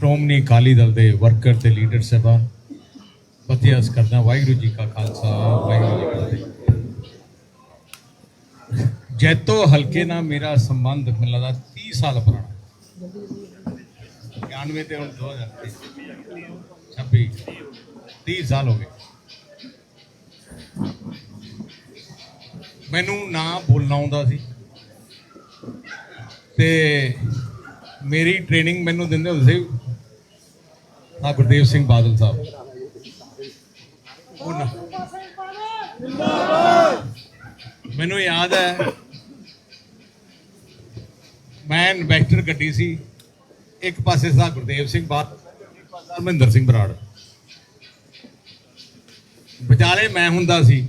ਸ਼੍ਰੋਮਣੀ ਅਕਾਲੀ ਦਲ ਦੇ ਵਰਕਰ ਤੇ ਲੀਡਰ ਸਾਹਿਬਾਨ ਫਤਿਹ ਕਰਦਾ ਵਾਹਿਗੁਰੂ ਜੀ ਕਾ ਖਾਲਸਾ, ਵਾਹਿਗੁਰੂ ਜੀ ਕੀ ਫਤਿਹ। ਜੈਤੋ ਹਲਕੇ ਨਾਲ ਮੇਰਾ ਸੰਬੰਧ ਮੈਨੂੰ ਲੱਗਦਾ 30 ਸਾਲ ਪੁਰਾਣਾ 91 ਤੇ ਹੁਣ 2023 26 30 ਸਾਲ ਹੋ ਗਏ। ਮੈਨੂੰ ਨਾ ਬੋਲਣਾ ਆਉਂਦਾ ਸੀ ਤੇ ਮੇਰੀ ਟ੍ਰੇਨਿੰਗ ਮੈਨੂੰ ਦਿੰਦੇ ਹੁੰਦੇ ਸੀ ਆ ਗੁਰਦੇਵ ਸਿੰਘ ਬਾਦਲ ਸਾਹਿਬ। ਨਾ- ਮੈਨੂੰ ਯਾਦ ਹੈ ਮੈਂ ਇਨਵੈਸਟਰ ਗੱਡੀ ਸੀ ਇੱਕ ਪਾਸੇ ਸਾ ਗੁਰਦੇਵ ਸਿੰਘ ਬਾਦਲ ਇੱਕ ਪਾਸੇ ਮਹਿੰਦਰ ਸਿੰਘ ਬਰਾੜ। ਵਿਚਾਲੇ ਮੈਂ ਹੁੰਦਾ ਸੀ।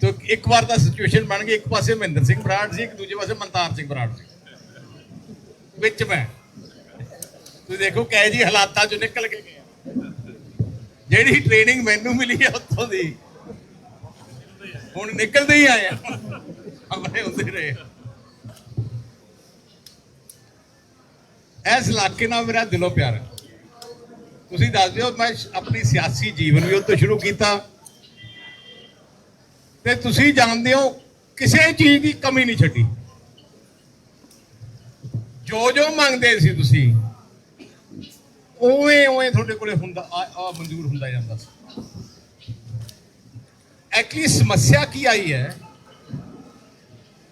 ਤੇ ਇੱਕ ਵਾਰ ਦਾ ਸਿਚੁਏਸ਼ਨ ਬਣ ਗਈ ਇੱਕ ਪਾਸੇ ਮਹਿੰਦਰ ਸਿੰਘ ਬਰਾੜ ਸੀ ਇੱਕ ਦੂਜੇ ਪਾਸੇ ਮਨਤਾਰ ਸਿੰਘ ਬਰਾੜ ਸੀ। ਵਿੱਚ ਮੈਂ। ਤੁਸੀਂ ਦੇਖੋ ਕਹੇ ਜੀ ਹਾਲਾਤਾਂ ਚੋਂ ਨਿਕਲ ਕੇ ਗਏ ਜਿਹੜੀ ਟ੍ਰੇਨਿੰਗ ਮੈਨੂੰ ਮਿਲੀ ਹੈ ਉੱਥੋਂ ਦੀ, ਹੁਣ ਨਿਕਲਦੇ ਹੀ ਆਏ ਆਪਣੇ ਹੁੰਦੇ ਰਹੇ ਇਸ ਇਲਾਕੇ ਨਾਲ ਮੇਰਾ ਦਿਲੋਂ ਪਿਆਰ ਹੈ ਤੁਸੀਂ ਦੱਸ ਦਿਓ, ਮੈਂ ਆਪਣੀ ਸਿਆਸੀ ਜੀਵਨ ਵੀ ਉੱਥੋਂ ਸ਼ੁਰੂ ਕੀਤਾ। ਤੇ ਤੁਸੀਂ ਜਾਣਦੇ ਹੋ, ਕਿਸੇ ਚੀਜ਼ ਦੀ ਕਮੀ ਨਹੀਂ ਛੱਡੀ। ਜੋ ਜੋ ਮੰਗਦੇ ਸੀ ਤੁਸੀਂ ਉਵੇਂ ਉਵੇਂ ਤੁਹਾਡੇ ਕੋਲੇ ਹੁੰਦਾ, ਆ ਮਨਜ਼ੂਰ ਹੁੰਦਾ ਜਾਂਦਾ ਸੀ। ਐਕਚੁਅਲੀ ਸਮੱਸਿਆ ਕੀ ਆਈ ਹੈ,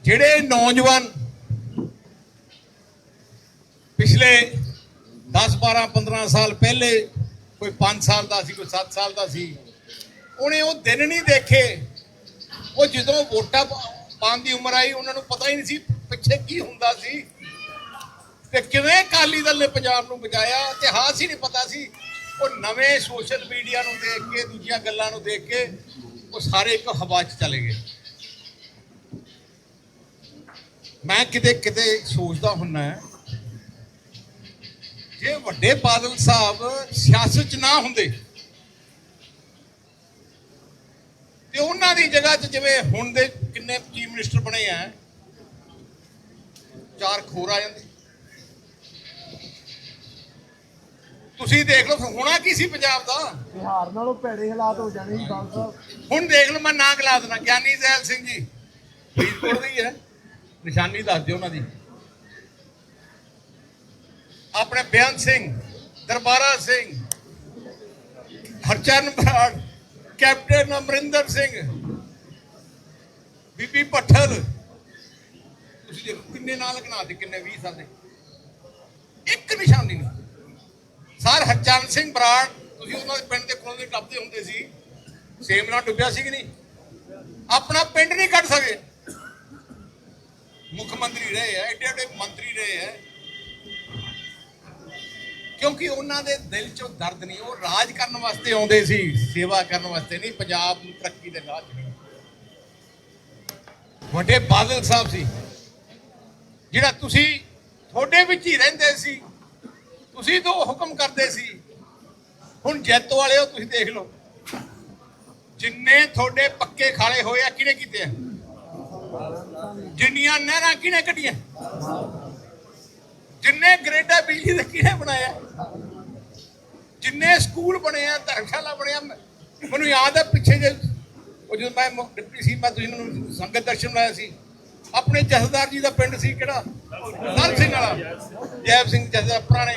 ਜਿਹੜੇ ਨੌਜਵਾਨ ਪਿਛਲੇ 10 12 15 ਸਾਲ ਪਹਿਲੇ, ਕੋਈ 5 ਸਾਲ ਦਾ ਸੀ, ਕੋਈ 7 ਸਾਲ ਦਾ ਸੀ, ਉਹਨੇ ਉਹ ਦਿਨ ਨਹੀਂ ਦੇਖੇ। ਉਹ ਜਦੋਂ ਵੋਟਾਂ ਪਾ- ਪਾਉਣ ਦੀ ਉਮਰ ਆਈ, ਉਹਨਾਂ ਨੂੰ ਪਤਾ ਹੀ ਨਹੀਂ ਸੀ ਪਿੱਛੇ ਕੀ ਹੁੰਦਾ ਸੀ। ਤੇ ਕਿਵੇਂ ਅਕਾਲੀ ਦਲ ਨੇ ਪੰਜਾਬ ਨੂੰ ਬਚਾਇਆ, ਇਤਿਹਾਸ ਹੀ ਨਹੀਂ ਪਤਾ ਸੀ। ਉਹ ਨਵੇਂ ਸੋਸ਼ਲ ਮੀਡੀਆ ਨੂੰ ਦੇਖ ਕੇ, ਦੂਜੀਆਂ ਗੱਲਾਂ ਨੂੰ ਦੇਖ ਕੇ, ਉਹ ਸਾਰੇ ਇੱਕ ਹਵਾ 'ਚ ਚਲੇ ਗਏ। ਮੈਂ ਕਿਤੇ ਕਿਤੇ ਸੋਚਦਾ ਹੁੰਨਾ ਹੈ, ਜੇ ਵੱਡੇ ਬਾਦਲ ਸਾਹਿਬ ਸਿਆਸਤ 'ਚ ਨਾ ਹੁੰਦੇ, ਤੇ ਉਹਨਾਂ ਦੀ ਜਗ੍ਹਾ 'ਚ ਜਿਵੇਂ ਹੁਣ ਦੇ ਕਿੰਨੇ ਚੀਫ ਮਿਨਿਸਟਰ ਬਣੇ ਆ, ਚਾਰ ਖੋਰ ਆ ਜਾਂਦੇ। ਤੁਸੀਂ ਦੇਖ ਲਓ ਹੋਣਾ ਕੀ ਸੀ ਪੰਜਾਬ ਦਾ? ਬਿਹਾਰ ਨਾਲੋਂ ਭੈੜੇ ਹਾਲਾਤ ਹੋ ਜਾਣੇ ਜੀ ਬਾਲ ਸਾਹਿਬ। ਹੁਣ ਦੇਖ ਲਓ ਮੈਂ ਨਾਂ ਗਲਾ ਦੇਣਾ ਗਿਆਨੀ ਜ਼ੈਲ ਸਿੰਘ ਜੀ। ਫਰੀਦਕੋਟ ਦੇ ਹੀ। ਨਿਸ਼ਾਨੀ ਦੱਸ ਦਿਓ ਉਹਨਾਂ ਦੀ। ਆਪਣੇ ਬਿਆਨ ਸਿੰਘ ਦਰਬਾਰਾ ਸਿੰਘ ਹਰਚਰਨ ਬਰਾੜ ਕੈਪਟਨ ਅਮਰਿੰਦਰ ਸਿੰਘ ਬੀਬੀ ਪੱਠਲ ਤੁਸੀਂ ਦੇਖੋ ਕਿੰਨੇ ਨਾਂ ਲਗਣਾ ਦੇ ਕਿੰਨੇ 20 ਸਾਲ ਦੇ ਇੱਕ ਨਿਸ਼ਾਨੀ ਨਹੀਂ ਸਰ ਹਰਚਰਨ ਸਿੰਘ ਬਰਾੜ, ਤੁਸੀਂ ਉਹਨਾਂ ਦੇ ਪਿੰਡ ਦੇ ਕੋਲ ਦੇ ਟੱਪਦੇ ਹੁੰਦੇ ਸੀ। ਸੇਮ ਨਾਲ ਡੁੱਬਿਆ ਸੀ ਕਿ ਨਹੀਂ? ਆਪਣਾ ਪਿੰਡ ਨਹੀਂ ਕੱਢ ਸਕੇ। ਮੁੱਖ ਮੰਤਰੀ ਰਹੇ ਆ, ਐਡੇ ਐਡੇ ਮੰਤਰੀ ਰਹੇ ਆ। ਕਿਉਂਕਿ ਉਹਨਾਂ ਦੇ ਦਿਲ 'ਚੋਂ ਦਰਦ ਨਹੀਂ, ਉਹ ਰਾਜ ਕਰਨ ਵਾਸਤੇ ਆਉਂਦੇ ਸੀ, ਸੇਵਾ ਕਰਨ ਵਾਸਤੇ ਨਹੀਂ, ਪੰਜਾਬ ਨੂੰ ਤਰੱਕੀ ਦੇ ਰਾਹ 'ਚ ਨਹੀਂ। ਵੱਡੇ ਬਾਦਲ ਸਾਹਿਬ ਸੀ, ਜਿਹੜਾ ਤੁਸੀਂ ਤੁਹਾਡੇ ਵਿੱਚ ਹੀ ਰਹਿੰਦੇ ਸੀ। ਤੁਸੀਂ ਤੋਂ ਹੁਕਮ ਕਰਦੇ ਸੀ, ਹੁਣ ਜੈਤੋ ਵਾਲਿਓ ਤੁਸੀਂ ਦੇਖ ਲਓ। ਜਿੰਨੇ ਤੁਹਾਡੇ ਪੱਕੇ ਖਾਲੇ ਹੋਏ ਆ, ਕਿਹਨੇ ਕੀਤੇ ਆ? ਜਿੰਨੀਆਂ ਨਹਿਰਾਂ ਕਿਹਨੇ ਕੱਢੀਆਂ? ਜਿੰਨੇ ਗ੍ਰੇਡਾ ਬਿਜਲੀ ਦੇ ਕਿਹਨੇ ਬਣਾਇਆ? ਜਿੰਨੇ ਸਕੂਲ ਬਣੇ ਆ, ਧਰਮਸ਼ਾਲਾ ਬਣਿਆ ਮੈਨੂੰ ਯਾਦ ਹੈ ਪਿੱਛੇ ਜੇ ਉਹ ਜਦੋਂ ਮੈਂ ਡਿਪਟੀ ਸੀ, ਮੈਂ ਤੁਸੀਂ ਮੈਨੂੰ ਸੰਗਤ ਦਰਸ਼ਨ ਲਾਇਆ ਸੀ। ਆਪਣੇ ਜਥੇਦਾਰ ਜੀ ਦਾ ਪਿੰਡ ਸੀ ਕਿਹੜਾ? ਨਰ ਸਿੰਘ ਵਾਲਾ। ਜੈਬ ਸਿੰਘ ਜਥੇਦਾਰ, ਪੁਰਾਣੇ।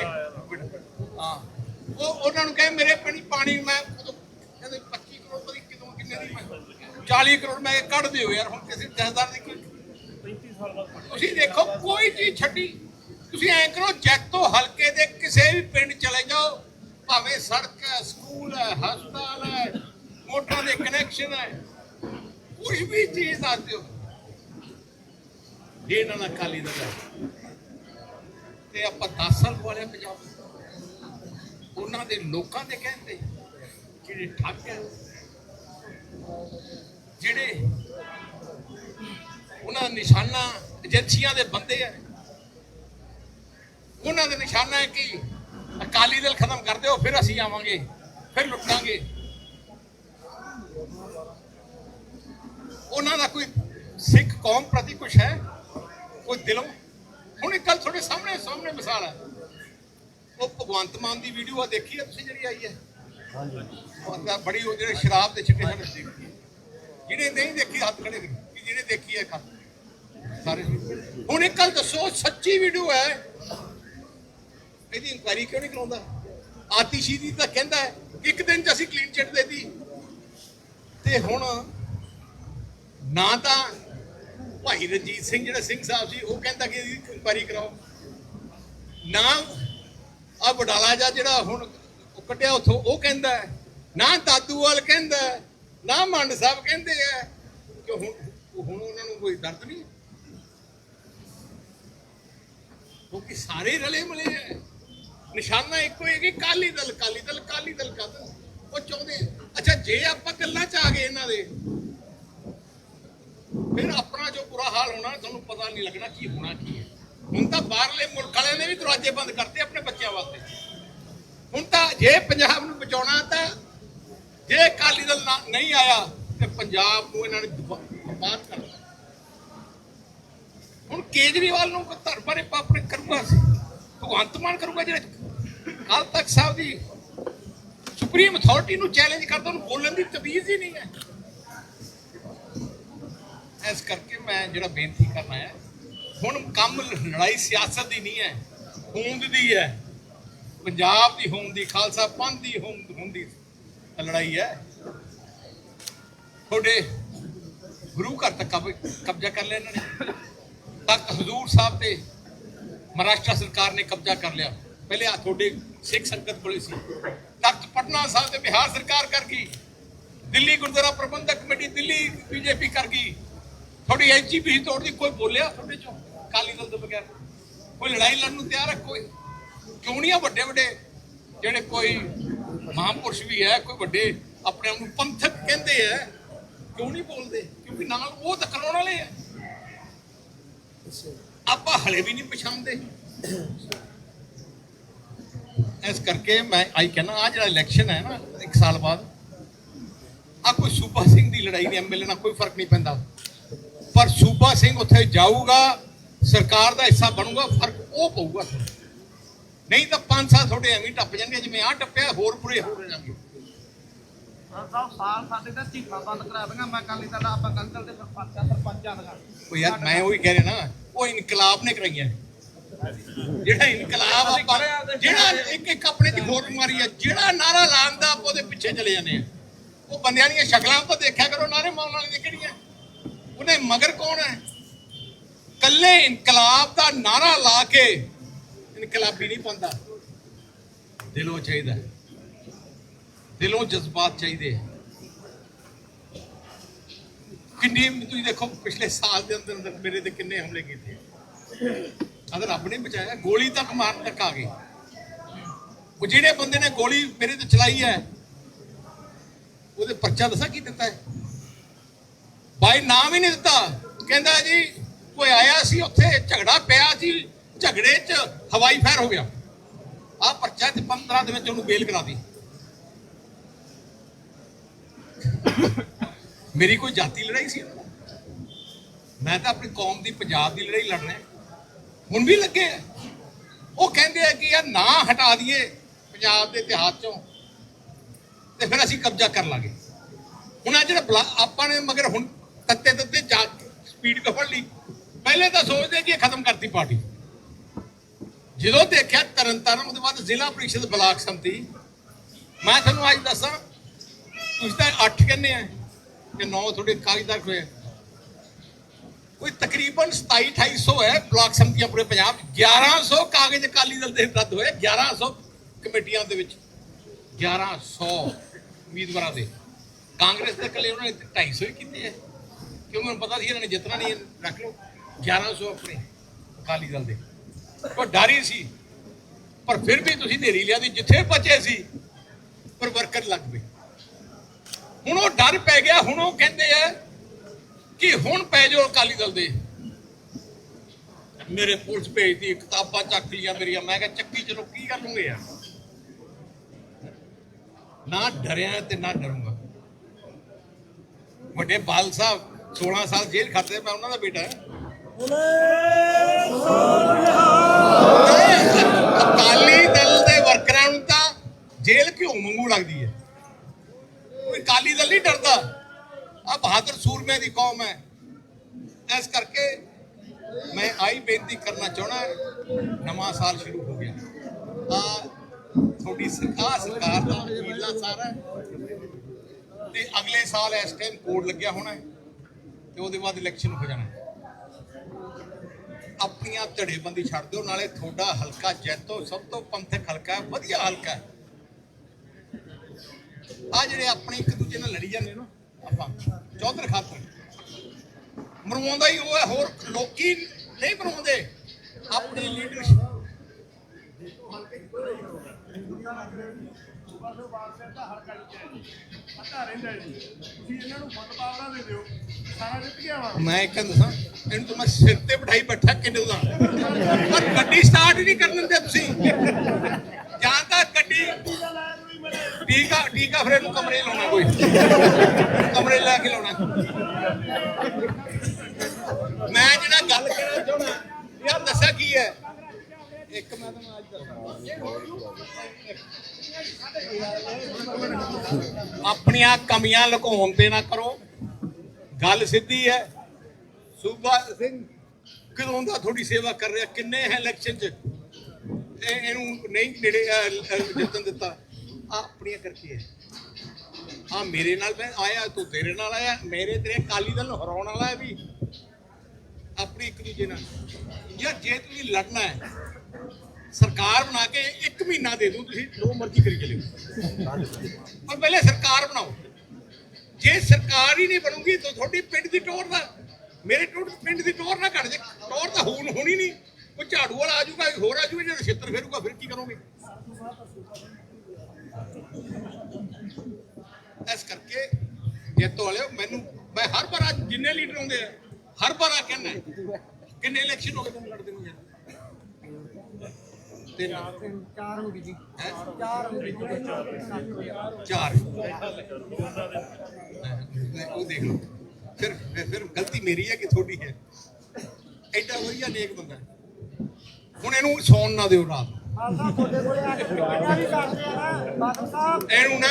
ਉਹ ਉਹਨਾਂ ਨੂੰ ਕਹੇ ਮੇਰੇ ਪਿੰਡ ਪਾਣੀ ਮੈਂ ਉਦੋਂ ਕਹਿੰਦੇ 25 ਕਰੋੜ ਪਤਾ ਨੀ ਕਿਦੋਂ ਕਿੰਨੇ ਦੀ ਮੈਂ 40 ਕਰੋੜ ਮੈਂ ਕਿਹਾ ਕੱਢ ਦਿਓ ਯਾਰ ਹੁਣ ਕਿਸੇ ਜਥੇਦਾਰ ਦੀ ਕੋਈ। ਤੁਸੀਂ ਦੇਖੋ ਕੋਈ ਚੀਜ਼ ਛੱਡੀ। ਤੁਸੀਂ ਐਂ ਕਰੋ ਜੈਤੋ ਹਲਕੇ ਦੇ ਕਿਸੇ ਵੀ ਪਿੰਡ ਚਲੇ ਜਾਓ ਭਾਵੇਂ ਸੜਕ ਹੈ ਸਕੂਲ ਹੈ ਹਸਪਤਾਲ ਹੈ ਮੋਟਰਾਂ ਦੇ ਕਨੈਕਸ਼ਨ ਹੈ ਕੋਈ ਵੀ ਚੀਜ਼ ਦੱਸ ਦਿਓ। ਇਹ ਨਾ ਕਾਲੀ ਦਾ। ਤੇ ਆਪਾਂ 10 ਸਾਲ ਵਾਲੇ ਪੰਜਾਬ ਉਹਨਾਂ ਦੇ ਲੋਕਾਂ ਦੇ ਕਹਿੰਦੇ ਜਿਹੜੇ ਠੱਗ ਹੈ ਜਿਹੜੇ ਉਹਨਾਂ ਨਿਸ਼ਾਨਾ ਏਜੰਸੀਆਂ ਦੇ ਬੰਦੇ ਆ, ਉਹਨਾਂ ਦਾ ਨਿਸ਼ਾਨਾ ਹੈ ਕਿ ਅਕਾਲੀ ਦਲ ਖਤਮ ਕਰ ਦਿਓ, ਫਿਰ ਅਸੀਂ ਆਵਾਂਗੇ, ਫਿਰ ਲੁੱਟਾਂਗੇ। ਉਹਨਾਂ ਦਾ ਕੋਈ ਸਿੱਖ ਕੌਮ ਪ੍ਰਤੀ ਕੁਛ ਹੈ? ਕੋਈ ਦਿਲੋਂ? ਹੁਣ ਇੱਕ ਗੱਲ ਤੁਹਾਡੇ ਸਾਹਮਣੇ ਸਾਹਮਣੇ ਮਿਸਾਲ ਹੈ। ਉਹ ਭਗਵੰਤ ਮਾਨ ਦੀ ਵੀਡੀਓ ਆ ਦੇਖੀ ਆ ਤੁਸੀਂ ਜਿਹੜੀ ਆਈ ਹੈ? ਹਾਂਜੀ। ਬੜੀ ਉਹ ਜਿਹੜੇ ਸ਼ਰਾਬ ਦੇ ਛਿੱਟੇ ਸਾਡੇ ਦੇਖੀ ਹੈ। ਜਿਹਨੇ ਨਹੀਂ ਦੇਖੀ ਹੱਥ ਖੜੇ ਕਿ ਜਿਹਨੇ ਦੇਖੀ ਹੈ ਕਰ ਸਾਰੇ ਹੁਣ ਇੱਕ ਗੱਲ ਦੱਸੋ ਸੱਚੀ ਵੀਡੀਓ ਹੈ? ਇਹਦੀ ਇਨਕੁਆਇਰੀ ਕਿਉਂ ਨਹੀਂ ਕਰਾਉਂਦਾ? ਆਤਿਸ਼ੀ ਦੀ ਤਾਂ ਕਹਿੰਦਾ ਹੈ ਇੱਕ ਦਿਨ ਚ ਅਸੀਂ ਕਲੀਨ ਚਿੱਟ ਦੇਤੀ। ਤੇ ਹੁਣ ਨਾ ਤਾਂ ਭਾਈ ਰਣਜੀਤ ਸਿੰਘ ਜਿਹੜਾ ਸਿੰਘ ਸਾਹਿਬ ਸੀ ਉਹ ਕਹਿੰਦਾ ਕਿ ਇਹਦੀ ਇਨਕੁਆਇਰੀ ਕਰਾਓ। ਨਾ ਆ ਬਡਾਲਾ ਜਾ ਜਿਹੜਾ ਹੁਣ ਉਹ ਕੱਢਿਆ ਉਥੋਂ, ਉਹ ਕਹਿੰਦਾ ਨਾ ਦਾਦੂਵਾਲ ਕਹਿੰਦਾ ਨਾ ਮੰਡ ਸਾਹਿਬ ਕਹਿੰਦੇ ਆ ਕਿ ਹੁਣ ਹੁਣ ਉਹਨਾਂ ਨੂੰ ਕੋਈ ਦਰਦ ਨਹੀਂ ਕਿਉਂਕਿ ਸਾਰੇ ਰਲੇ ਮਿਲੇ ਹੈ। ਨਿਸ਼ਾਨਾ ਇੱਕੋ ਹੀ ਹੈ ਕਿ ਕਾਲੀ ਦਲ ਕਾਲੀ ਦਲ ਕਾਲੀ ਦਲ ਕਾਦਲ ਉਹ ਚਾਹੁੰਦੇ ਅੱਛਾ, ਜੇ ਆਪਾਂ ਗੱਲਾਂ ਚ ਆ ਗਏ ਇਹਨਾਂ ਦੇ, ਫਿਰ ਆਪਣਾ ਜੋ ਬੁਰਾ ਹਾਲ ਹੋਣਾ, ਤੁਹਾਨੂੰ ਪਤਾ ਨਹੀਂ ਲੱਗਣਾ ਕੀ ਹੋਣਾ ਕੀ ਹੈ। ਹੁਣ ਤਾਂ ਬਾਹਰਲੇ ਮੁਲਕ ਵਾਲਿਆਂ ਨੇ ਵੀ ਦਰਵਾਜ਼ੇ ਬੰਦ ਕਰਤੇ ਆਪਣੇ ਬੱਚਿਆਂ ਵਾਸਤੇ। ਹੁਣ ਤਾਂ ਜੇ ਪੰਜਾਬ ਨੂੰ ਬਚਾਉਣਾ ਤਾਂ ਜੇ ਅਕਾਲੀ ਦਲ ਨਹੀਂ ਆਇਆ, ਤੇ ਪੰਜਾਬ ਨੂੰ ਇਹਨਾਂ ਨੇ ਬਰਬਾਦ ਕਰਨਾ ਹੁਣ ਕੇਜਰੀਵਾਲ ਨੂੰ ਧਰ ਬਾਰੇ ਆਪਣੇ ਕਰੂਗਾ ਭਗਵੰਤ ਮਾਨ ਕਰੂਗਾ ਜਿਹੜੇ ਕੱਲ ਤੱਕ ਸਾਹਿਬ ਦੀ ਸੁਪਰੀਮ ਅਥਾਰਟੀ ਨੂੰ ਚੈਲੰਜ ਕਰਦਾ, ਉਹਨੂੰ ਬੋਲਣ ਦੀ ਤਵੀਜ਼ ਹੀ ਨਹੀਂ ਹੈ। ਇਸ ਕਰਕੇ ਮੈਂ ਜਿਹੜਾ ਬੇਨਤੀ ਕਰਨਾ ਹੈ ਹੁਣ ਕੰਮ ਲੜਾਈ ਸਿਆਸਤ ਦੀ ਨਹੀਂ ਹੈ, ਹੋਂਦ ਦੀ ਹੈ। ਪੰਜਾਬ ਦੀ ਹੋਂਦ ਦੀ, ਖਾਲਸਾ ਪੰਥ ਦੀ ਹੋਂਦ ਹੋਂਦ ਦੀ ਲੜਾਈ ਹੈ। ਤੁਹਾਡੇ ਗੁਰੂ ਘਰ ਤੱਕ ਕਬ- ਕਬਜ਼ਾ ਕਰ ਲਿਆ ਇਹਨਾਂ ਨੇ? ਤੱਕ ਹਜ਼ੂਰ ਸਾਹਿਬ ਤੇ ਮਹਾਰਾਸ਼ਟਰ ਸਰਕਾਰ ਨੇ ਕਬਜ਼ਾ ਕਰ ਲਿਆ। ਪਹਿਲੇ ਆ ਤੁਹਾਡੇ ਸਿੱਖ ਸੰਗਤ ਕੋਲੇ ਸੀ। ਤਖਤ ਪਟਨਾ ਸਾਹਿਬ ਤੇ ਬਿਹਾਰ ਸਰਕਾਰ ਕਰ ਗਈ। ਦਿੱਲੀ ਗੁਰਦੁਆਰਾ ਪ੍ਰਬੰਧਕ ਕਮੇਟੀ ਦਿੱਲੀ ਬੀਜੇਪੀ ਕਰ ਗਈ। ਤੁਹਾਡੀ ਐਚਜੀਪੀ ਤੋੜ ਦੀ ਕੋਈ ਬੋਲਿਆ ਤੁਹਾਡੇ ਚੋਂ? ਕਾਲੀ ਦਲ ਤੋਂ ਬਗੈਰ। ਕੋਈ ਲੜਾਈ ਲੜਨ ਨੂੰ ਤਿਆਰ ਹੈ? ਕੋਈ। ਕਿਉਂ ਨਹੀਂ ਆ ਵੱਡੇ ਵੱਡੇ ਜਿਹੜੇ ਕੋਈ ਮਹਾਂਪੁਰਸ਼ ਵੀ ਹੈ, ਕੋਈ ਵੱਡੇ ਆਪਣੇ ਆਪ ਨੂੰ ਪੰਥਕ ਕਹਿੰਦੇ ਆ ਕਿਉਂ ਨਹੀਂ ਬੋਲਦੇ? ਕਿਉਂਕਿ ਨਾਲ ਉਹ ਤਾਂ ਕਰਾਉਣ ਵਾਲੇ ਆ ਆਪਾਂ ਹਲੇ ਵੀ ਨਹੀਂ ਪਛਾਣਦੇ। ਇਸ ਕਰਕੇ ਮੈਂ ਆਈ ਕਹਿੰਦਾ ਆ ਜਿਹੜਾ ਇਲੈਕਸ਼ਨ ਹੈ ਨਾ, ਇੱਕ ਸਾਲ ਬਾਅਦ ਆ ਕੋਈ ਸੂਬਾ ਸਿੰਘ ਦੀ ਲੜਾਈ ਦੀ ਐਮਐਲਏ ਨਾਲ ਕੋਈ ਫ਼ਰਕ ਨਹੀਂ ਪੈਂਦਾ। ਪਰ ਸੂਬਾ ਸਿੰਘ ਉੱਥੇ ਜਾਊਗਾ ਸਰਕਾਰ ਦਾ ਹਿੱਸਾ ਬਣੂਗਾ ਫ਼ਰਕ ਉਹ ਪਊਗਾ। ਨਹੀਂ ਤਾਂ 5 ਸਾਲ ਤੁਹਾਡੇ ਐਵੇਂ ਟੱਪ ਜਾਣਗੇ ਜਿਵੇਂ ਆ ਟੱਪਿਆ ਹੋਰ ਬੁਰੇ ਹੋ ਜਾਣਗੇ। ਸਾਹਿਬ ਸਾਲ ਸਾਡੇ ਤਾਂ ਝੀਪਾ ਬੰਦ ਕਰਾ ਦਾਂਗਾ ਮੈਂ ਕਾਲੀ ਦਲ ਆਪਾਂ ਕਾਲੀ ਦਲ ਦੇ ਸਰਪੰਚਾਂ ਸਰਪੰਚਾਂ ਦਾ। ਉਹ ਯਾਰ ਮੈਂ ਉਹੀ ਕਹਿ ਰਿਹਾ ਨਾ ਉਹ ਇਨਕਲਾਬ ਨੇ ਕਰਾਈਆਂ। ਜਿਹੜਾ ਇਨਕਲਾਬ ਆਪਾਂ ਜਿਹੜਾ ਇੱਕ ਇੱਕ ਆਪਣੇ ਚ ਖੋਟ ਮਾਰੀ ਆ ਜਿਹੜਾ ਨਾਰਾ ਲਾਉਂਦਾ ਆਪਾਂ ਉਹਦੇ ਪਿੱਛੇ ਚਲੇ ਜਾਂਦੇ ਆ। ਉਹ ਬੰਦਿਆਂ ਦੀਆਂ ਸ਼ਕਲਾਂ ਤਾਂ ਦੇਖਿਆ ਕਰੋ ਨਾਰੇ ਮਾਰਨ ਵਾਲੇ ਦੀ ਕਿਹੜੀਆਂ? ਉਹਨੇ ਮਗਰ ਕੌਣ ਹੈ? ਕੱਲੇ ਇਨਕਲਾਬ ਦਾ ਨਾਰਾ ਲਾ ਕੇ ਇਨਕਲਾਬੀ ਨਹੀਂ ਬੰਦਾ ਦਿਲੋਂ ਚਾਹੀਦਾ ਦਿਲੋਂ ਜਜ਼ਬਾਤ ਚਾਹੀਦੇ ਹੈ। ਕਿੰਨੇ ਤੁਸੀਂ ਦੇਖੋ, ਪਿਛਲੇ ਸਾਲ ਦੇ ਅੰਦਰ ਅੰਦਰ ਮੇਰੇ ਤੇ ਕਿੰਨੇ ਹਮਲੇ ਕੀਤੇ। ਅਗਰ ਰੱਬ ਨੇ ਬਚਾਇਆ, ਗੋਲੀ ਤੱਕ ਮਾਰਨ ਤੱਕ ਆ ਗਈ। ਉਹ ਜਿਹੜੇ ਬੰਦੇ ਨੇ ਗੋਲੀ ਮੇਰੇ ਤੇ ਚਲਾਈ ਹੈ, ਉਹਦੇ ਪਰਚਾ ਦੱਸਾਂ ਕੀ ਦਿੱਤਾ ਹੈ? ਬਾਈ ਨਾਮ ਹੀ ਨਹੀਂ ਦਿੱਤਾ। ਕਹਿੰਦਾ ਜੀ ਕੋਈ ਆਇਆ ਸੀ ਉੱਥੇ, ਝਗੜਾ ਪਿਆ ਸੀ, ਝਗੜੇ 'ਚ ਹਵਾਈ ਫਾਇਰ ਹੋ ਗਿਆ। ਆ ਪਰਚਾ ਤੇ 15 ਦੇ ਵਿੱਚ ਉਹਨੂੰ ਬੇਲ ਕਰਾਤੀ ਮੇਰੀ ਕੋਈ ਜਾਤੀ ਲੜਾਈ ਸੀ? ਮੈਂ ਤਾਂ ਆਪਣੀ ਕੌਮ ਦੀ ਪੰਜਾਬ ਦੀ ਲੜਾਈ ਲੜ ਰਿਹਾ ਹੁਣ ਵੀ ਲੱਗੇ ਆ। ਉਹ ਕਹਿੰਦੇ ਆ ਕਿ ਯਾਰ ਨਾ ਹਟਾ ਦਈਏ ਪੰਜਾਬ ਦੇ ਇਤਿਹਾਸ ਚੋਂ, ਤੇ ਫਿਰ ਅਸੀਂ ਕਬਜ਼ਾ ਕਰ ਲਾਂਗੇ। ਹੁਣ ਆ ਜਿਹੜਾ ਆਪਾਂ ਨੇ ਮਗਰ ਹੁਣ ਤੱਤੇ ਤੱਤੇ ਜਾ ਸਪੀਡ ਕਫੜ ਲਈ। ਪਹਿਲੇ ਤਾਂ ਸੋਚਦੇ ਕਿ ਇਹ ਖਤਮ ਕਰਤੀ ਪਾਰਟੀ। ਜਦੋਂ ਦੇਖਿਆ ਤਰਨਤਾਰਨ ਉਹਦੇ ਬਾਅਦ ਜ਼ਿਲ੍ਹਾ ਪ੍ਰੀਸ਼ਦ ਬਲਾਕ ਸੰਮਤੀ। ਮੈਂ ਤੁਹਾਨੂੰ ਅੱਜ ਦੱਸਾਂ, ਤੁਸੀਂ ਤਾਂ 8 ਕਹਿੰਦੇ ਆ ਕਿ 9 ਤੁਹਾਡੇ ਕਾਗਜ਼ਾਤ ਹੋਏ ਕੋਈ ਤਕਰੀਬਨ 27 2800 ਹੈ ਬਲਾਕ ਸੰਮਤੀਆਂ ਪੂਰੇ ਪੰਜਾਬ। 'ਚ। 1100 ਕਾਗਜ਼ ਅਕਾਲੀ ਦਲ ਦੇ ਰੱਦ ਹੋਏ 1100 ਕਮੇਟੀਆਂ ਦੇ ਵਿੱਚ। 1100 ਉਮੀਦਵਾਰਾਂ ਦੇ। ਕਾਂਗਰਸ ਦੇ ਕੱਲੇ ਉਹਨਾਂ ਨੇ 250 ਹੀ ਕੀਤੇ ਹੈ ਕਿਉਂਕਿ ਉਹਨਾਂ ਨੂੰ ਪਤਾ ਸੀ ਇਹਨਾਂ ਨੇ ਜਿੱਤਣਾ ਨਹੀਂ ਰੱਖ ਲਓ। 1100 ਆਪਣੇ ਅਕਾਲੀ ਦਲ ਦੇ। ਉਹ ਡਰ ਹੀ ਸੀ। ਪਰ ਫਿਰ ਵੀ ਤੁਸੀਂ ਨੇਰੀ ਲਿਆ ਦੀ ਜਿੱਥੇ ਬਚੇ ਸੀ, ਪਰ ਵਰਕਰ ਲੱਗ ਪਏ। ਹੁਣ ਉਹ ਡਰ ਪੈ ਗਿਆ, ਹੁਣ ਉਹ ਕਹਿੰਦੇ ਆ ਕਿ ਹੁਣ ਪੈ ਜਾਓ ਅਕਾਲੀ ਦਲ ਦੇ। ਮੇਰੇ ਪੁਲਿਸ ਭੇਜਦੀ ਕਿਤਾਬਾਂ ਚੱਕ ਲੀਆਂ ਮੇਰੀਆਂ। ਮੈਂ ਕਿਹਾ, ਚੱਕੀ ਚਲੋ, ਕੀ ਕਰ ਲੂੰਗੇ ਯਾਰ ਨਾ ਡਰਿਆ ਤੇ ਨਾ ਡਰੂੰਗਾ। ਵੱਡੇ ਬਾਲ ਸਾਹਿਬ 16 ਸਾਲ ਜੇਲ੍ਹ ਖਾਤੇ, ਮੈਂ ਉਹਨਾਂ ਦਾ ਬੇਟਾ ਹਾਂ। ਅਕਾਲੀ ਦਲ ਦੇ ਵਰਕਰਾਂ ਨੂੰ ਤਾਂ ਜੇਲ੍ਹ ਘਿਓ ਮੰਗੂ ਲੱਗਦੀ ਹੈ। ਕੋਈ ਕਾਲੀ ਦਲ ਨਹੀਂ ਡਰਦਾ। ਆ ਬਹਾਦਰ ਸੂਰਮੇ ਦੀ ਕੌਮ ਹੈ। ਇਸ ਕਰਕੇ ਮੈਂ ਆਈ ਬੇਨਤੀ ਕਰਨਾ ਚਾਹਣਾ ਨਵਾਂ ਸਾਲ ਸ਼ੁਰੂ ਹੋ ਗਿਆ। ਆ ਤੁਹਾਡੀ ਸਰਕਾਰ ਸਰਕਾਰ ਦਾ ਵਕੀਲਾ ਸਾਰਾ ਹੈ। ਤੇ ਅਗਲੇ ਸਾਲ ਇਸ ਟਾਈਮ ਕੋਡ ਲੱਗਿਆ ਹੋਣਾ ਹੈ ਤੇ ਉਹਦੇ ਬਾਅਦ ਇਲੈਕਸ਼ਨ ਹੋ ਜਾਣਾ ਆਪਣੀਆਂ ਧੜੇਬੰਦੀ ਛੱਡ ਦਿਓ, ਨਾਲੇ ਤੁਹਾਡਾ ਹਲਕਾ ਜੈਤੋ ਸਭ ਤੋਂ ਪੰਥਕ ਹਲਕਾ ਹੈ, ਵਧੀਆ ਹਲਕਾ ਹੈ। ਆ ਜਿਹੜੇ ਆਪਣੇ ਇੱਕ ਦੂਜੇ ਨਾਲ ਲੜੀ ਜਾਂਦੇ ਨਾ, ਆਪਾਂ ਚੌਧਰ ਖਾਤਰ। ਮਰਵਾਉਂਦਾ ਹੀ ਉਹ ਹੈ, ਹੋਰ ਲੋਕੀ ਨਹੀਂ ਮਰਵਾਉਂਦੇ। ਆਪਣੀ ਲੀਡਰਸ਼ਿਪ ਮੈਂ ਇੱਕ ਦੱਸਾਂ ਇਹਨੂੰ ਤਾਂ ਮੈਂ ਸਿਰ ਤੇ ਬਿਠਾਈ ਬੈਠਾ ਕਿੰਨੇ ਦਾ। ਪਰ ਗੱਡੀ ਸਟਾਰਟ ਹੀ ਨਹੀਂ ਕਰਨ ਦਿੰਦੇ ਤੁਸੀਂ। ਜਾਂ ਤਾਂ ਗੱਡੀ ਟੀਕਾ ਟੀਕਾ ਫਿਰ ਇਹਨੂੰ ਕਮਰੇ ਲਾਉਣਾ ਕੋਈ। ਕਮਰੇ ਲੈ ਕੇ ਲਾਉਣਾ। ਮੈਂ ਜਿਹੜਾ ਗੱਲ ਕਰਨਾ ਚਾਹਣਾ ਯਾਰ ਦੱਸਿਆ ਕੀ ਹੈ? ਇੱਕ ਮੈਂ ਤੁਹਾਨੂੰ ਅੱਜ ਦੱਸਾਂ। ਆਪਣੀਆਂ ਕਮੀਆਂ ਲੁਕਾਉਣ ਤੇ ਨਾ ਕਰੋ। ਗੱਲ ਸਿੱਧੀ ਹੈ। ਸੂਬਾ ਸਿੰਘ ਕਦੋਂ ਦਾ ਤੁਹਾਡੀ ਸੇਵਾ ਕਰ ਰਿਹਾ? ਕਿੰਨੇ ਹੈ ਇਲੈਕਸ਼ਨ 'ਚ? ਇਹ ਇਹਨੂੰ ਨਹੀਂ ਨੇੜੇ ਜਿੱਤਣ ਦਿੱਤਾ। ਆ ਆਪਣੀਆਂ ਕਰਕੇ ਹੈ ਆ ਮੇਰੇ ਨਾਲ ਮੈਂ ਆਇਆ, ਤੂੰ ਤੇਰੇ ਨਾਲ ਆਇਆ, ਮੇਰੇ ਤੇਰੇ ਕਾਲੀ ਦਲ ਨੂੰ ਹਰਾਉਣ ਵਾਲਾ ਹੈ ਵੀ। ਆਪਣੀ ਇੱਕ ਦੂਜੇ ਨਾਲ। ਯਾਰ, ਜੇ ਤੁਸੀਂ ਲੜਨਾ ਹੈ, ਸਰਕਾਰ ਬਣਾ ਕੇ ਇੱਕ ਮਹੀਨਾ ਦੇ ਦੂੰ ਤੁਸੀਂ ਜੋ ਮਰਜ਼ੀ ਕਰੀ ਚਲਿਓ। ਪਰ ਪਹਿਲੇ ਸਰਕਾਰ ਬਣਾਓ। ਜੇ ਸਰਕਾਰ ਹੀ ਨਹੀਂ ਬਣੂਗੀ, ਤਾਂ ਤੁਹਾਡੀ ਪਿੰਡ ਦੀ ਟੋਰ ਦਾ ਮੇਰੇ ਟੋਰ ਪਿੰਡ ਦੀ ਟੋਰ ਨਾ ਘਟ ਜੇ। ਟੋਰ ਤਾਂ ਹੋਣ ਹੋਣੀ ਨਹੀਂ। ਕੋਈ ਝਾੜੂ ਵਾਲਾ ਆ ਜਾਊਗਾ ਹੋਰ ਆ ਜਾਊਗਾ ਜਿਹੜਾ ਛਿੱਤਰ ਫੇਰੂਗਾ ਫਿਰ ਕੀ ਕਰੋਗੇ? ਇਸ ਕਰਕੇ ਜੇਤੋ ਵਾਲਿਓ ਮੈਨੂੰ ਮੈਂ ਹਰ ਵਾਰ ਜਿੰਨੇ ਲੀਡਰ ਆਉਂਦੇ ਆ ਹਰ ਵਾਰ ਆ ਕਹਿੰਦਾ ਕਿੰਨੇ ਇਲੈਕਸ਼ਨ ਹੋ ਗਏ ਤੁਹਾਨੂੰ ਲੜਦੇ ਨੂੰ ਯਾਰ? ਤਿੰਨ। ਚਾਰ ਹੋ ਗਈ ਜੀ? ਚਾਰ ਹੋ ਗਈ ਚਾਰ। ਉਹ ਦੇਖ ਲਓ ਫਿਰ ਫਿਰ- ਗਲਤੀ ਮੇਰੀ ਹੈ ਕਿ ਤੁਹਾਡੀ ਹੈ? ਐਡਾ ਵਧੀਆ ਨੇਕ ਬੰਦਾ। ਹੁਣ ਇਹਨੂੰ ਸੌਣ ਨਾ ਦਿਓ ਰਾਤ। ਇਹਨੂੰ ਨਾ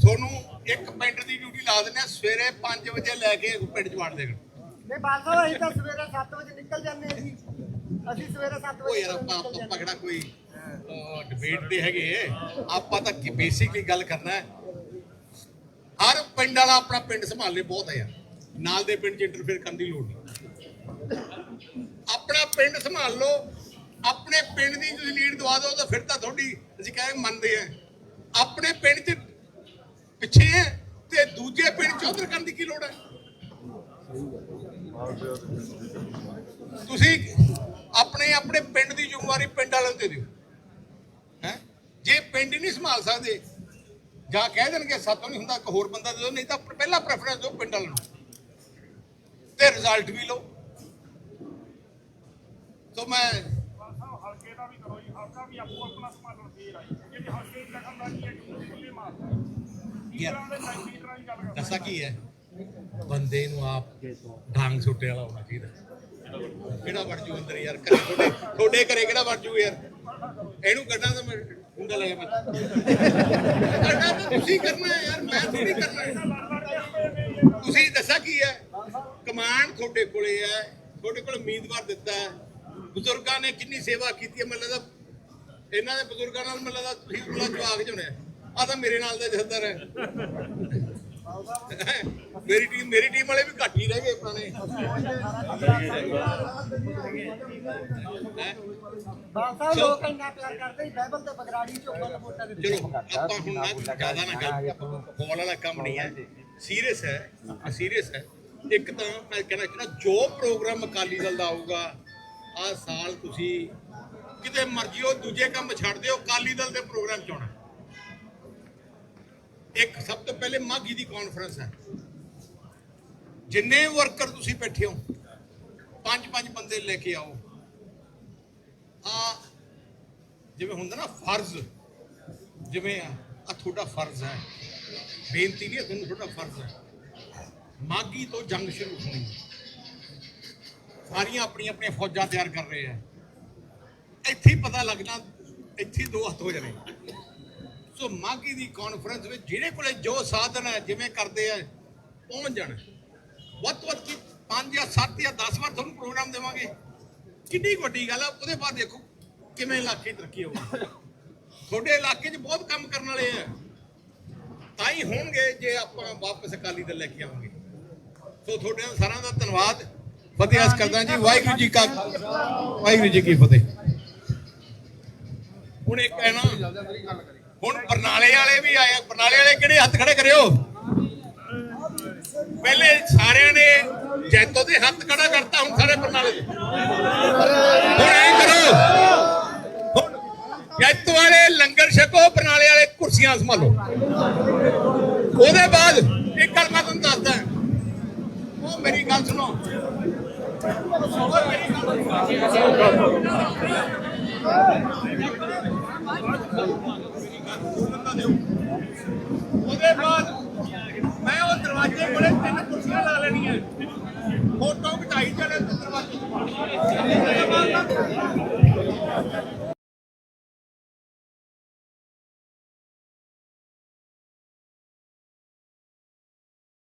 ਤੁਹਾਨੂੰ ਇੱਕ ਪਿੰਡ ਦੀ ਡਿਊਟੀ ਲਾ ਦਿੰਦੇ ਆ ਸਵੇਰੇ 5 ਵਜੇ ਲੈ ਕੇ ਪਿੰਡ ਚ ਵੜ ਦੇਣ। ਨਹੀਂ ਸਾਹਿਬ ਅਸੀਂ ਤਾਂ ਸਵੇਰੇ 7 ਵਜੇ ਨਿਕਲ ਜਾਂਦੇ ਆ ਜੀ। ਅਸੀਂ ਸਵੇਰੇ 7 ਉਹ ਵਜੇ ਯਾਰ ਆਪਾਂ ਆਪਾਂ ਕਿਹੜਾ ਕੋਈ ਡਿਬੇਟ ਤੇ ਹੈਗੇ। ਆਪਾਂ ਤਾਂ ਕੀ ਬੇਸਿਕਲੀ ਗੱਲ ਕਰਨਾ ਹੈ। ਹਰ ਪਿੰਡ ਵਾਲਾ ਆਪਣਾ ਪਿੰਡ ਸੰਭਾਲੇ ਬਹੁਤ ਹੈ ਯਾਰ। ਨਾਲ ਦੇ ਪਿੰਡ 'ਚ ਇੰਟਰਫੇਅਰ ਕਰਨ ਦੀ ਲੋੜ ਨਹੀਂ। ਆਪਣਾ ਪਿੰਡ ਸੰਭਾਲ ਲਓ, ਆਪਣੇ ਪਿੰਡ ਦੀ ਤੁਸੀਂ ਲੀਡ ਦਵਾ ਦਿਓ ਤਾਂ ਫਿਰ ਤਾਂ ਤੁਹਾਡੀ ਅਸੀਂ ਕਹਿੰਦੇ ਮੰਨਦੇ ਆ ਆਪਣੇ ਪਿੰਡ 'ਚ ਪਿੱਛੇ ਹੈ ਤੇ ਦੂਜੇ ਪਿੰਡ 'ਚ ਉਧਰ ਕਰਨ ਦੀ ਕੀ ਲੋੜ ਹੈ? ਤੁਸੀਂ ਆਪਣੇ ਆਪਣੇ ਪਿੰਡ ਦੀ ਜ਼ਿੰਮੇਵਾਰੀ ਪਿੰਡ ਵਾਲਿਆਂ ਨੂੰ ਦੇ ਦਿਓ। ਹੈ? ਜੇ ਪਿੰਡ ਨਹੀਂ ਸੰਭਾਲ ਸਕਦੇ, ਜਾਂ ਕਹਿ ਦੇਣਗੇ, ਸਾਤੋਂ ਨਹੀਂ ਹੁੰਦਾ, ਇੱਕ ਹੋਰ ਬੰਦਾ ਦੇ ਦਿਓ, ਨਹੀਂ ਤਾਂ ਪਹਿਲਾ ਪ੍ਰੈਫਰੈਂਸ ਦਿਓ ਪਿੰਡ ਵਾਲਿਆਂ ਨੂੰ। ਤੇ ਰਿਜ਼ਲਟ ਵੀ ਲਓ। ਸੋ ਮੈਂ ਹਲਕੇ ਦਾ ਵੀ ਕਰੋ ਜੀ ਹਲਕਾ ਵੀ ਆਪੋ ਆਪਣਾ ਸੰਭਾਲਣ ਫੇਰ ਆਈ ਜਿਹੜੀ ਹਲਕੇ ਦੀ ਰਕਮ ਦਾ ਹੈ ਕਿ ਖੁੱਲੇ ਮਾਰ ਯਾਰ ਕੀ ਹੈ? ਬੰਦੇ ਨੂੰ ਆਪ ਢੰਗ ਸੁੱਟੇ ਵਾਲਾ ਹੋਣਾ ਚਾਹੀਦਾ। ਕਿਹੜਾ ਵੜ ਜੂ ਅੰਦਰ ਯਾਰ? ਘਰੇ ਤੁਹਾਡੇ ਤੁਹਾਡੇ ਘਰੇ ਕਿਹੜਾ ਵੜ ਜੂ ਯਾਰ? ਇਹਨੂੰ ਕੱਢਾਂ ਤਾਂ ਮੈਂ ਹੁੰਦਾ ਲੱਗਿਆ ਮੈਂ ਕੱਢਾਂ ਤਾਂ ਤੁਸੀਂ ਕਰਨਾ ਯਾਰ, ਮੈਂ ਥੋੜੀ ਕਰਨਾ ਤੁਹਾਡੇ ਕੋਲੇ ਹੈ, ਤੁਹਾਡੇ ਕੋਲ ਉਮੀਦਵਾਰ ਦਿੱਤਾ ਹੈ। ਬਜ਼ੁਰਗਾਂ ਨੇ ਕਿੰਨੀ ਸੇਵਾ ਕੀਤੀ ਹੈ, ਮੈਨੂੰ ਲੱਗਦਾ ਇਹਨਾਂ ਦੇ ਬਜ਼ੁਰਗਾਂ ਨਾਲ ਮੈਨੂੰ ਲੱਗਦਾ ਤੁਸੀਂ ਉਹਨਾਂ ਜਵਾਬ ਜੁਣੇ ਆ। ਤਾਂ ਮੇਰੇ ਨਾਲ ਦਾ ਜਥੇਦਾਰ ਹੈ। ਮੇਰੀ ਟੀਮ ਮੇਰੀ ਟੀਮ ਵਾਲੇ ਵੀ ਘੱਟ ਹੀ ਰਹਿ ਗਏ ਪੁਰਾਣੇ। ਹੈਂ? ਬਾਦਲ ਸਾਹਿਬ ਲੋਕ ਇੰਨਾ ਪਿਆਰ ਕਰਦੇ ਸੀ ਬਾਈਬਲ ਤੇ ਬਗਰਾੜੀ ਚ ਉੱਪਰ ਵੋਟਾਂ ਦਿੱਤੀ ਚਲੋ, ਆਪਾਂ ਹੁਣ ਨਾ ਜ਼ਿਆਦਾ ਨਾ ਗੱਲ ਬੋਲ ਵਾਲਾ ਕੰਮ ਨਹੀਂ ਹੈ। ਸੀਰੀਅਸ ਹੈ ਸੀਰੀਅਸ ਹੈ। ਇੱਕ ਤਾਂ ਮੈਂ ਕਹਿਣਾ ਚਾਹੁੰਦਾ, ਜੋ ਪ੍ਰੋਗਰਾਮ ਅਕਾਲੀ ਦਲ ਦਾ ਆਊਗਾ ਆ ਸਾਲ ਤੁਸੀਂ ਕਿਤੇ ਮਰਜ਼ੀ ਹੋ ਦੂਜੇ ਕੰਮ ਛੱਡ ਦਿਓ, ਅਕਾਲੀ ਦਲ ਦੇ ਪ੍ਰੋਗਰਾਮ ਚ ਆਉਣਾ। ਇੱਕ ਸਭ ਤੋਂ ਪਹਿਲੇ ਮਾਗੀ ਦੀ ਕਾਨਫਰੰਸ ਹੈ। ਜਿੰਨੇ ਵਰਕਰ ਤੁਸੀਂ ਬੈਠੇ ਹੋ ਪੰਜ ਪੰਜ ਬੰਦੇ ਲੈ ਕੇ ਆਓ। ਆ ਜਿਵੇਂ ਹੁੰਦਾ ਨਾ, ਫਰਜ਼। ਜਿਵੇਂ ਆ ਤੁਹਾਡਾ ਫਰਜ਼ ਹੈ। ਬੇਨਤੀ ਨਹੀਂ ਹੈ, ਤੁਹਾਨੂੰ ਤੁਹਾਡਾ ਫਰਜ਼ ਹੈ। ਮਾਗੀ ਤੋਂ ਜੰਗ ਸ਼ੁਰੂ ਹੋਣੀ ਸਾਰੀਆਂ ਆਪਣੀਆਂ ਆਪਣੀਆਂ ਫੌਜਾਂ ਤਿਆਰ ਕਰ ਰਹੇ ਆ। ਇੱਥੇ ਹੀ ਪਤਾ ਲੱਗਣਾ, ਇੱਥੇ ਦੋ ਹੱਥ ਹੋ ਜਾਣੇ। ਸੋ ਮਾਗੀ ਦੀ ਕਾਨਫਰੰਸ ਵਿੱਚ ਜਿਹੜੇ ਕੋਲੇ ਜੋ ਸਾਧਨ ਹੈ, ਜਿਵੇਂ ਕਰਦੇ ਆ, ਪਹੁੰਚ ਜਾਣ। ਵੱਧ ਤੋਂ ਵੱਧ ਕੀ 5 ਜਾਂ 7 ਜਾਂ 10 ਵਾਰ ਤੁਹਾਨੂੰ ਪ੍ਰੋਗਰਾਮ ਦੇਵਾਂਗੇ। ਕਿੰਨੀ ਕੁ ਵੱਡੀ ਗੱਲ ਆ, ਉਹਦੇ ਬਾਅਦ ਦੇਖੋ ਕਿਵੇਂ ਇਲਾਕੇ ਤਰੱਕੀ ਹੋਊਗੀ। ਤੁਹਾਡੇ ਇਲਾਕੇ 'ਚ ਬਹੁਤ ਕੰਮ ਕਰਨ ਵਾਲੇ ਆ। ਤਾਂ ਹੀ ਹੋਣਗੇ ਜੇ ਆਪਾਂ ਵਾਪਸ ਅਕਾਲੀ ਦਲ ਲੈ ਕੇ ਆਵਾਂਗੇ। ਸੋ ਤੁਹਾਡੇ ਸਾਰਿਆਂ ਦਾ ਧੰਨਵਾਦ। ਫਤਿਹ ਅਸ ਕਰਦਾ ਜੀ। ਵਾਹਿਗੁਰੂ ਜੀ ਕਾ ਵਾਹਿਗੁਰੂ ਜੀ ਕੀ ਫਤਿਹ। ਹੁਣ ਇੱਕ ਹੈ ਹੁਣ ਬਰਨਾਲੇ ਵਾਲੇ ਵੀ ਆਏ ਬਰਨਾਲੇ ਵਾਲੇ ਕਿਹੜੇ ਹੱਥ ਖੜੇ ਕਰਿਓ? ਪਹਿਲੇ ਸਾਰਿਆਂ ਨੇ ਜੈਤੋ ਦੇ ਹੱਥ ਖੜਾ ਕਰਤਾ, ਹੁਣ ਸਾਰੇ ਬਰਨਾਲੇ ਦੇ। ਹੁਣ ਐਂ ਕਰੋ। ਜੈਤੋ ਵਾਲੇ ਲੰਗਰ ਛਕੋ, ਬਰਨਾਲੇ ਵਾਲੇ ਕੁਰਸੀਆਂ ਸੰਭਾਲੋ। ਉਹਦੇ ਬਾਅਦ ਇੱਕ ਕਰਨਾ Merci.